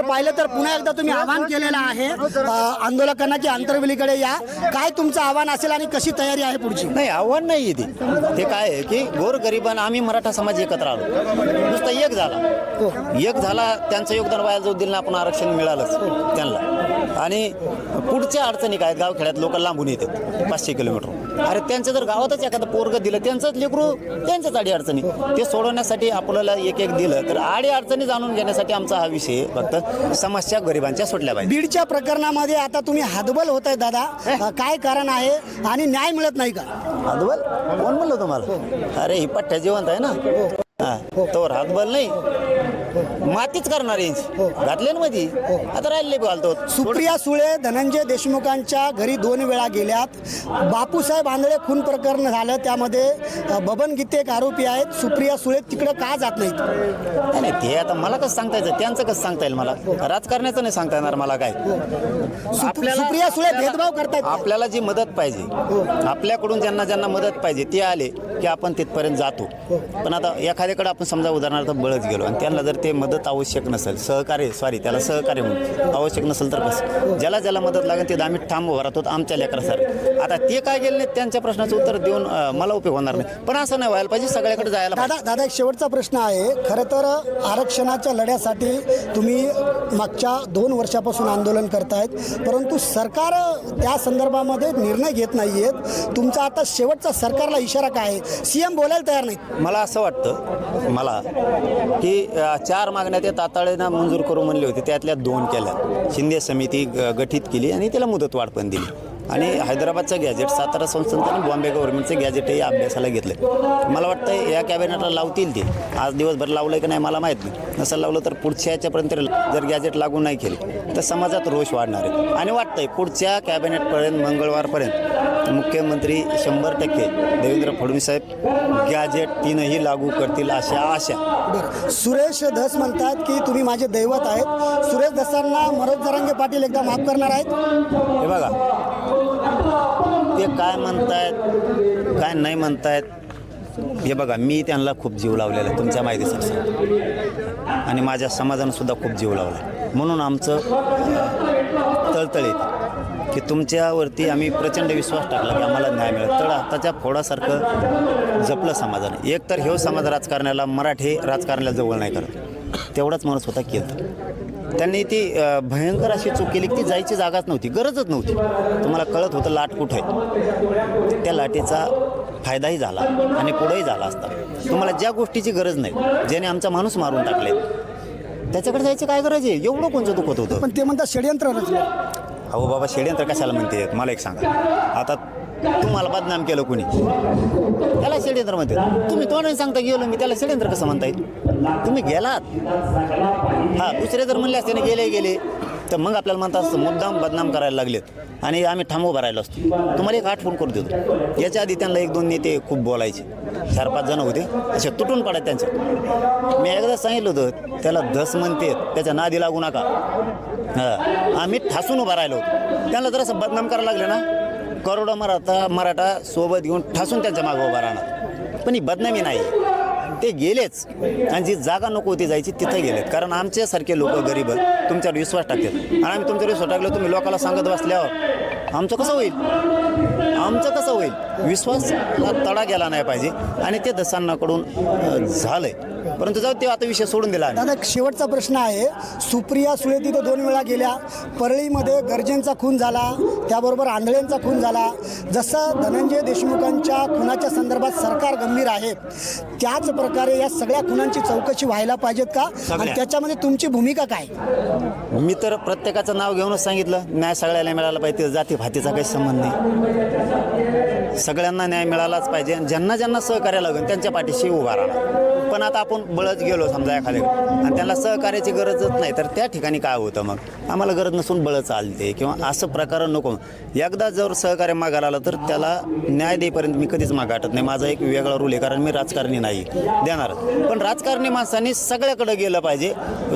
जर पाहिलं तर पुन्हा एकदा तुम्ही आवाहन केलेलं आहे. आंदोलकांना की आंतरवेलीकडे या. काय तुमचं आव्हान असेल आणि कशी तयारी आहे पुढची? नाही आव्हान नाही ते. ते काय आहे की गोरगरिबांना आम्ही मराठा समाज एकत्र आलो. नुसता एक झाला. एक झाला त्यांचं योगदान वाया जाऊ दिलं आपण आरक्षण मिळालंच त्यांना. आणि पुढच्या अडचणी काय आहेत? गावखेड्यात लोक लांबून येतात पाचशे किलोमीटर. अरे त्यांचं जर गावातच एखादं पोरग दिलं त्यांचंच लेकरू त्यांच्याच आडी अडचणी. ते सोडवण्यासाठी आपल्याला एक एक दिलं तर आडी अडचणी जाणून घेण्यासाठी आमचा हा विषय. फक्त समस्या गरिबांच्या सुटल्या पाहिजे. बीडच्या प्रकरणामध्ये आता तुम्ही हातबल होत आहे दादा काय कारण आहे आणि न्याय मिळत नाही का? हातबल? कोण म्हणलं तुम्हाला? अरे ही पठ्ठ्या जिवंत आहे ना? हा तोवर हातबल नाही? मातीच करणार यांची घातले ना मध्ये आता राहिले घालतो सुप्रिया सुळे धनंजय देशमुखांच्या घरी दोन वेळा गेल्यात. बापूसाहेब आंधळे खून प्रकरण झालं त्यामध्ये बबन गीते एक आरोपी आहेत. सुप्रिया सुळे तिकडे का जात नाहीत? नाही ते आता मला कसं सांगता येतं? त्यांचं कसं सांगता येईल मला? राजकारण्याचं नाही सांगता येणार मला काय? सुप- सुप्रिया सुळे भेदभाव करतायत का? आपल्याला जी मदत पाहिजे आपल्याकडून ज्यांना ज्यांना मदत पाहिजे ते आले की आपण तिथपर्यंत जातो. पण आता एखाद्याकडे आपण समजा उदाहरणार्थ बळच गेलो आणि त्यांना जर ते मदत आवश्यक नसेल सहकार्य सॉरी त्याला सहकार्य म्हणून. आवश्यक नसेल तर कसं? ज्याला ज्याला मदत लागेल ते आम्ही ठाम उभा राहतो आमच्या लेकरासारखं आता ते काय गेले नाहीत त्यांच्या प्रश्नाचं उत्तर देऊन मला उपयोग होणार नाही. पण असं नाही व्हायला पाहिजे सगळ्याकडे जायला. दादा दादा एक शेवटचा प्रश्न आहे. खरं तर आरक्षणाच्या लढ्यासाठी तुम्ही मागच्या दोन वर्षापासून आंदोलन करतायत परंतु सरकार त्या संदर्भामध्ये निर्णय घेत नाहीयेत. तुमचा आता शेवटचा सरकारला इशारा काय आहे? सीएम बोलायला तयार नाहीत. मला असं वाटतं मला की चार मागण्या ते तातडीनं मंजूर करू म्हणले होते. त्यातल्या दोन केल्या. शिंदे समिती ग- गठीत केली आणि त्याला मुदतवाढ पण दिली. आणि हैदराबादचं गॅजेट सातारा संस्थान बॉम्बे गव्हर्नमेंटचं गॅजेटही अभ्यासाला घेतलं मला वाटतं या कॅबिनेटला लावतील ते. आज दिवसभर लावलं की नाही मला माहीत नाही. नसं लावलं तर पुढच्या याच्यापर्यंत जर गॅजेट लागू नाही केले तर समाजात रोष वाढणार आहे. आणि वाटतंय पुढच्या कॅबिनेटपर्यंत मंगळवारपर्यंत मुख्यमंत्री शंभर टक्के देवेंद्र फडणवीस साहेब गॅजेट तीनही लागू करतील अशा आशा. बरं. सुरेश धस म्हणतात की तुम्ही माझे दैवत आहेत. सुरेश धसांना मनोज जरांगे पाटील एकदा माफ करणार आहेत. हे बघा ते काय म्हणतायत काय नाही म्हणतायत हे बघा मी त्यांना खूप जीव लावलेला आहे तुमच्या माहितीसाठी. सांगतो. आणि माझ्या समाजानं सुद्धा खूप जीव लावला आहे. म्हणून आमचं तळतळीत की तुमच्यावरती आम्ही प्रचंड विश्वास टाकला की आम्हाला न्याय मिळेल. तर आताच्या फोडासारखं जपलं समाजानं. एकतर ह्यो समाज राजकारण्याला मराठी राजकारण्याला जवळ नाही करत. तेवढाच माणूस होता केलं त्यांनी ती भयंकर अशी चूक केली की ती जायची जागाच नव्हती गरजच नव्हती. तुम्हाला कळत होतं लाट कुठं आहे? त्या लाटेचा फायदाही झाला आणि पुढेही झाला असता. तुम्हाला ज्या गोष्टीची गरज नाही ज्याने आमचा माणूस मारून टाकले त्याच्याकडे जायची काय गरज आहे? एवढं कोणचं दुखत होतं? पण ते म्हणतात षडयंत्र रचलं. अहो बाबा षडयंत्र कशाला म्हणते? मला एक सांगा. आता तुम्हाला बदनाम केलं कुणी? त्याला षडयंत्र म्हणते तुम्ही तोंडाने सांगता गेलो मी त्याला षडयंत्र कसं म्हणता येईल? तुम्ही गेलात? हा दुसरे जर म्हणले असते ना गेले गेले तर मग आपल्याला म्हणतात मुद्दाम बदनाम करायला लागलेत. आणि आम्ही थांबू भरायला असतो. तुम्हाला एक आठवण करू देतो. याच्या आधी त्यांना एक दोन नेते खूप बोलायचे. चार पाच जण होते. असे तुटून पडत त्यांच्या मी एकदा सांगितलं होतं त्याला धस म्हणते त्याच्या नादी लागू नका. हां आम्ही ठासून उभा राहिलो होतो. त्यांना जर असं बदनाम करायला लागलं ना करोडो मराठा मराठा सोबत घेऊन ठासून त्यांच्या मागं उभा राहणार. पण ही बदनामी नाही. ते गेलेच. आणि जी जागा नको होती जायची तिथं गेलेत. कारण आमच्यासारखे लोक गरीब तुमच्यावर विश्वास टाकतात. आणि आम्ही तुमच्यावर विश्वास टाकलो तुम्ही लोकांना सांगत बसल्यावर आमचं कसं होईल? आमचं कसं होईल? विश्वास तडा गेला नाही पाहिजे. आणि ते दसांनाकडून झालं आहे परंतु जाऊ ते आता विषय सोडून दिला. दादा शेवटचा प्रश्न आहे. सुप्रिया सुळे तिथे दोन वेळा गेल्या. परळीमध्ये गर्जेंचा खून झाला. त्याबरोबर आंधळेंचा खून झाला. जसं धनंजय देशमुखांच्या खुनाच्या संदर्भात सरकार गंभीर आहे त्याच प्रकारे या सगळ्या खुनांची चौकशी व्हायला पाहिजेत का? आणि. त्याच्यामध्ये तुमची भूमिका काय? मी तर प्रत्येकाचं नाव घेऊनच सांगितलं. न्याय सगळ्याला मिळाला पाहिजे जाती भातीचा काही संबंध नाही. सगळ्यांना न्याय मिळालाच पाहिजे. आणि ज्यांना ज्यांना सहकार्य लागेल त्यांच्या पाठीशी उभा राहणार पण आता आपण बळच गेलो समजा एखाद्या आणि त्यांना सहकार्याची गरजच नाही. तर त्या ठिकाणी काय होतं मग? आम्हाला गरज नसून बळच चालते किंवा असं प्रकार नको. एकदा जर सहकार्य मागायला आलं तर त्याला न्याय देईपर्यंत मी कधीच मागाटत नाही. माझा एक वेगळा रूल आहे कारण मी राजकारणी नाही देणार. पण राजकारणी माणसांनी सगळ्याकडे गेलं पाहिजे.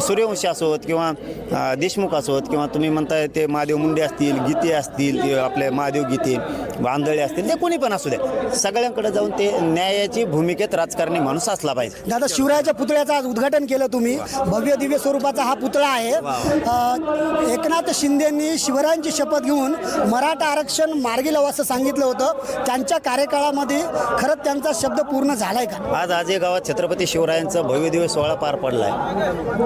सूर्यवंशी असोत किंवा देशमुख असोत किंवा तुम्ही म्हणताय ते महादेव मुंडे असतील गीते असतील आपले महादेव गीते बांधळे असतील ते कोणी पण असू द्या. सगळ्यांकडे जाऊन ते न्यायाची भूमिकेत राजकारणी माणूस असला पाहिजे. दादा शिवरायाच्या पुतळ्याचं आज उद्घाटन केलं तुम्ही. भव्य दिव्य स्वरूपाचा हा पुतळा आहे. एकनाथ शिंदेंनी शिवरायांची शपथ घेऊन मराठा आरक्षण मार्गी लावू असं सांगितलं होतं. त्यांच्या कार्यकाळामध्ये खरंच त्यांचा शब्द पूर्ण झालाय का? आज आजे गावात छत्रपती शिवरायांचं भव्य दिवस सोहळा पार पडलाय.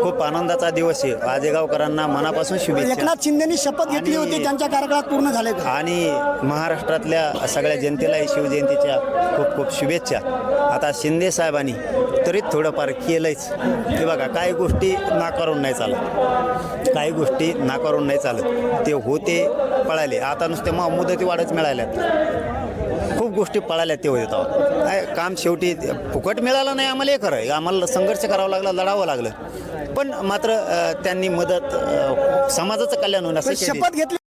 खूप आनंदाचा दिवस आहे. आजेगावकरांना मनापासून शुभेच्छा. एकनाथ शिंदेनी शपथ घेतली होती. त्यांच्या कार्यकाळात पूर्ण झाले का? आणि महाराष्ट्रातल्या सगळ्या जनतेलाही शिवजयंतीच्या खूप खूप शुभेच्छा. आता शिंदे साहेबांनी तरी थोडंफार केलंच हे बघा काही गोष्टी नाकारून नाही चालत. काही गोष्टी नाकारून नाही चालत. ते होते पळाले. आता नुसते मग मुदती वाढच मिळाल्यात. खूप गोष्टी पळाल्या ते होते काय काम शेवटी फुकट मिळालं नाही आम्हाला हे खरं आम्हाला संघर्ष करावा लागला लढावं लागलं. पण मात्र त्यांनी मदत समाजाचं कल्याण होण्यासाठी शपथ घेतली